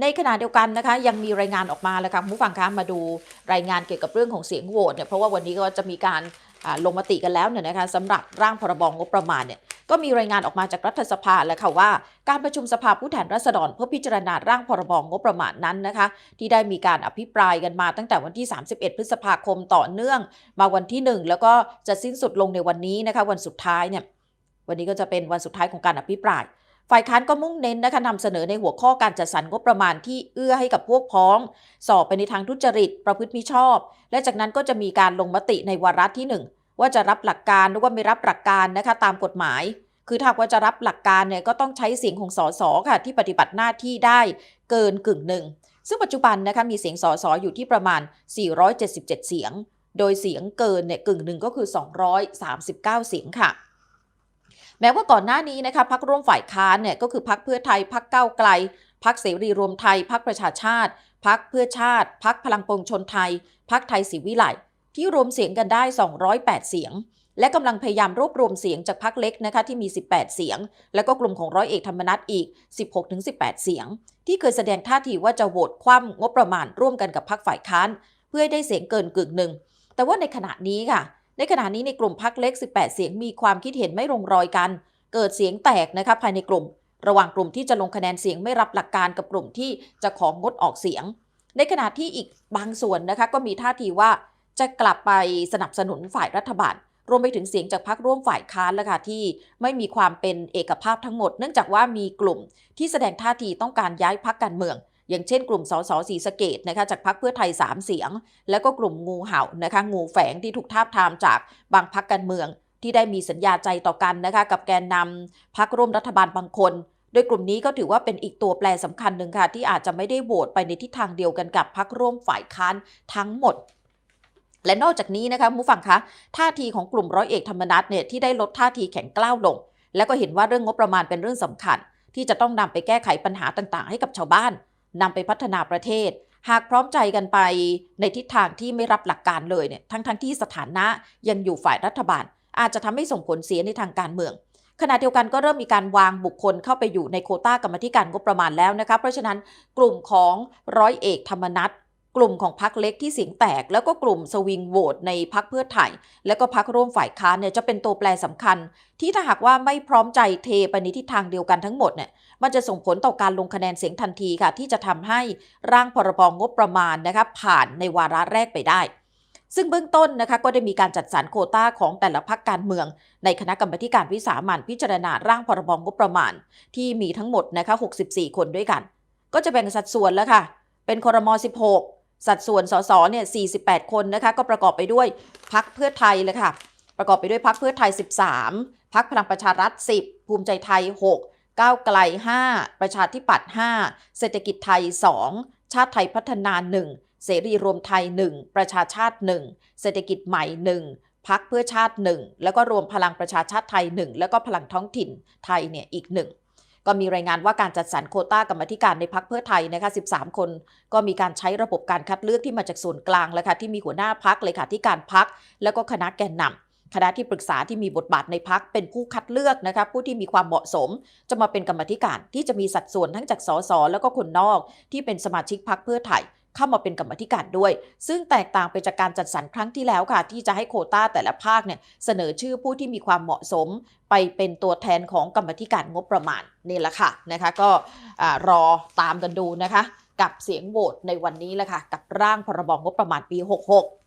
ในขณะเดียวกันนะคะ ยังมีรายงานออกมาแล้วค่ะผู้ฟังคะมาดูรายงานเกี่ยวกับเรื่องของเสียงโหวตเนี่ยเพราะว่าวันนี้ก็จะมีการลงมติกันแล้วเนี่ยนะคะสำหรับร่างพรบงบประมาณเนี่ยก็มีรายงานออกมาจากรัฐสภาแล้วค่ะว่า การประชุมสภาผู้แทนราษฎรเพื่อพิจารณาร่างพรบงบประมาณนั้นนะคะ ที่ได้มีการอภิปรายกันมาตั้งแต่วันที่ 31 พฤษภาคมต่อเนื่องมาวันที่ 1 แล้วก็จะสิ้นสุดลงในวันนี้นะคะ วันสุดท้ายเนี่ยวันนี้ก็จะเป็นวันสุดท้ายของการอภิปราย ฝ่ายค้านก็มุ่งเน้นนะคะนำเสนอในหัวข้อการจัดสรรงบประมาณที่เอื้อให้กับพวกพ้อง สอบไปในทางทุจริต ประพฤติมิชอบ และจากนั้นก็จะมีการลงมติในวาระที่ 1 ว่าจะรับหลักการหรือว่าไม่รับหลักการนะคะตามกฎหมาย คือถ้าว่าจะรับหลักการเนี่ยก็ต้องใช้เสียงของสสค่ะ ที่ปฏิบัติหน้าที่ได้เกินกึ่งหนึ่งซึ่งปัจจุบันนะคะมีเสียงสสอยู่ที่ประมาณ 477 เสียง โดยเสียงเกินเนี่ยกึ่งหนึ่งก็คือ 239 เสียงค่ะ แม้ว่าก่อนหน้านี้นะคะพักร่วมฝ่ายค้านเนี่ยก็คือพักเพื่อไทยพักเก้าไกลพักเสรีรวมไทยพักประชาชาติพักเพื่อชาติพักพลังปวงชนไทยพักไทยศรีวิไลที่รวมเสียงกันได้ 208 เสียง และกำลังพยายามรวบรวมเสียงจากพักเล็กนะคะที่มี 18 เสียง แล้วก็กลุ่มของร้อยเอกธรรมนัฐอีก 16-18 เสียง ที่เคยแสดงท่าทีว่าจะโหวตคว่ำงบประมาณร่วมกันกับพักฝ่ายค้าน เพื่อให้ได้เสียงเกินกึ่งหนึ่งแต่ว่าในขณะนี้ค่ะ ในขณะนี้ในกลุ่มพักเล็ก 18 เสียงมีความคิดเห็นไม่ลงรอยกัน เกิดเสียงแตกนะคะภายในกลุ่ม ระหว่างกลุ่มที่จะลงคะแนนเสียงไม่รับหลักการกับกลุ่มที่จะของงดออกเสียง ในขณะที่อีกบางส่วนนะคะก็มีท่าทีว่าจะกลับไปสนับสนุนฝ่ายรัฐบาล รวมไปถึงเสียงจากพรรคร่วมฝ่ายค้านแล้วค่ะที่ไม่มีความเป็นเอกภาพทั้งหมด เนื่องจากว่ามีกลุ่มที่แสดงท่าทีต้องการย้ายพรรคการเมือง อย่างเช่นกลุ่มสสสีสเกตนะคะจากพรรคเพื่อไทย 3 เสียง แล้วก็กลุ่มงูเห่านะคะงูแฝงที่ถูกทาบทามจากบางพรรคการเมือง ที่ได้มีสัญญาใจต่อกันนะคะกับแกนนำพรรคร่วมรัฐบาลบางคน โดยกลุ่มนี้ก็ถือว่าเป็นอีกตัวแปรสำคัญหนึ่งค่ะ ที่อาจจะไม่ได้โหวตไปในทิศทางเดียวกันกับพรรคร่วมฝ่ายค้านทั้งหมดและนอกจากนี้นะคะผู้ฟังคะท่าทีของกลุ่มร้อยเอกธรรมนัฐเนี่ยที่ได้ลดท่าทีแข็งกล้าวลง แล้วก็เห็นว่าเรื่องงบประมาณเป็นเรื่องสำคัญ ที่จะต้องนำไปแก้ไขปัญหาต่างๆ ให้กับชาวบ้าน นำไปพัฒนาประเทศ หากพร้อมใจกันไปในทิศทางที่ไม่รับหลักการเลยเนี่ยทั้งๆทที่สถานะยังอยู่ฝ่ายรัฐบาล อาจจะทำให้ส่งผลเสียในทางการเมืองขณะเดียวกันก็เริ่มมีการวางบุคคลเข้าไปอยู่ในโคต้ากรรมธิการงบประมาณแล้วนะคะเพราะฉะนั้นกลุ่มของร้อยเอกธรรมนัฐ กลุ่มของพรรคเล็กที่เสียงแตก แล้วก็กลุ่มสวิงโหวตในพรรคเพื่อไทย แล้วก็พรรคร่วมฝ่ายค้านเนี่ยจะเป็นตัวแปรสำคัญ ที่ถ้าหากว่าไม่พร้อมใจเทไปในทิศทางเดียวกันทั้งหมดเนี่ยมันจะส่งผลต่อการลงคะแนนเสียงทันทีค่ะ ที่จะทำให้ร่างพรบงบประมาณนะคะผ่านในวาระแรกไปได้ ซึ่งเบื้องต้นนะคะก็ได้มีการจัดสรรโคต้าของแต่ละพรรคการเมือง ในคณะกรรมการวิสามันพิจารณาร่างพรบงบประมาณ ที่มีทั้งหมดนะคะ64 คนด้วยกัน ก็จะแบ่งสัดส่วนแล้วค่ะ เป็นครม16 สัดส่วนสสเนี่ย 48 คนนะคะ ก็ประกอบไปด้วยพักเพื่อไทยเลยค่ะ ประกอบไปด้วยพักเพื่อไทย 13 พักพลังประชารัฐ 10 ภูมิใจไทย 6 ก้าวไกล 5 ประชาธิปัตย์5เศรษฐกิจไทย 2 ชาติไทยพัฒนา 1 เสรีรวมไทย 1 ประชาชาติ 1 เศรษฐกิจใหม่ 1 พักเพื่อชาติ 1 แล้วก็รวมพลังประชาชาติไทย 1 แล้วก็พลังท้องถิ่นไทยเนี่ยอีก 1 ก็มีรายงานว่าการจัดสรรโคต้ากรรมธิการในพักเพื่อไทยนะคะ13 คน ก็มีการใช้ระบบการคัดเลือกที่มาจากส่วนกลางแล้วค่ะที่มีหัวหน้าพักเลขาธิการพัก แล้วก็คณะแกนนำคณะที่ปรึกษาที่มีบทบาทในพักเป็นผู้คัดเลือกนะคะผู้ที่มีความเหมาะสม จะมาเป็นกรรมธิการที่จะมีสัดส่วนทั้งจากสสแล้วก็คนนอกที่เป็นสมาชิกพักเพื่อไทย เข้ามาเป็นกรรมธิการด้วย ซึ่งแตกต่างไปจากการจัดสรรครั้งที่แล้วค่ะ ที่จะให้โคต้าแต่ละภาคเนี่ยเสนอชื่อผู้ที่มีความเหมาะสม ไปเป็นตัวแทนของกรรมธิการงบประมาณนี่แหละค่ะนะคะก็รอตามกันดูนะคะ กับเสียงโหวตในวันนี้แหละค่ะกับร่างพรบงบประมาณปี 66